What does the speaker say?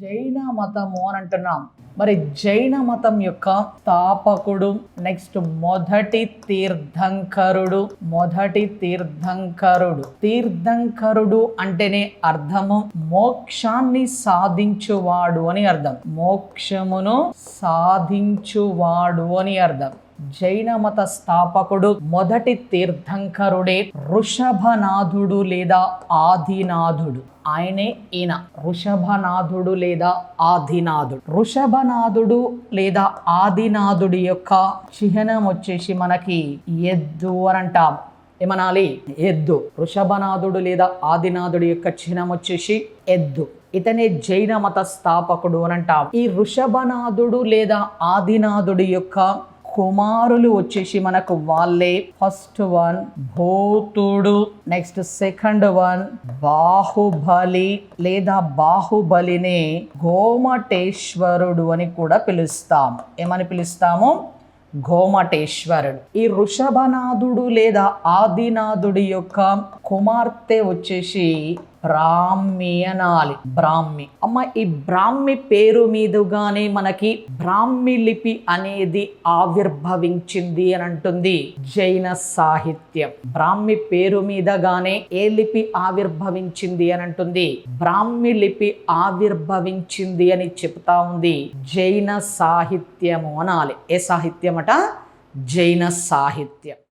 జైన మతము అని అంటున్నాం. మరి జైన మతం యొక్క స్థాపకుడు నెక్స్ట్ మొదటి తీర్థంకరుడు మొదటి తీర్థంకరుడు. తీర్థంకరుడు అంటేనే అర్థము మోక్షాన్ని సాధించువాడు అని అర్థం. మోక్షమును సాధించువాడు అని అర్థం. జైన మత స్థాపకుడు మొదటి తీర్థంకరుడే ఋషభనాథుడు లేదా ఆదినాథుడు. ఆయనే ఈయన. ఋషభనాథుడు లేదా ఆదినాథుడు. ఋషభనాథుడు లేదా ఆదినాథుడి యొక్క చిహ్నం వచ్చేసి మనకి ఎద్దు అని అంటాం. ఏమనాలి? ఎద్దు. ఋషభనాథుడు లేదా ఆదినాథుడి యొక్క చిహ్నం వచ్చేసి ఎద్దు. ఇతనే జైన మత స్థాపకుడు అని అంటాం. ఈ వృషభనాథుడు లేదా ఆదినాథుడి యొక్క కుమారులు వచ్చేసి మనకు వాళ్ళే. ఫస్ట్ వన్ భూతుడు. నెక్స్ట్ సెకండ్ వన్ బాహుబలి లేదా బాహుబలినే గోమటేశ్వరుడు అని కూడా పిలుస్తాం. ఏమని పిలుస్తాము? గోమటేశ్వరుడు. ఈ వృషభనాథుడు లేదా ఆదినాథుడి యొక్క కుమార్తె వచ్చేసి బ్రాహ్మి అనాలి. బ్రాహ్మి. అమ్మ ఈ బ్రాహ్మి పేరు మీదుగానే మనకి బ్రాహ్మి లిపి అనేది ఆవిర్భవించింది అని అంటుంది జైన సాహిత్యం. బ్రాహ్మి పేరు మీదగానే ఏ లిపి ఆవిర్భవించింది అని అంటుంది? బ్రాహ్మి లిపి ఆవిర్భవించింది అని చెప్తా ఉంది జైన సాహిత్యము అనాలి. ఏ సాహిత్యం అట జైన సాహిత్యం.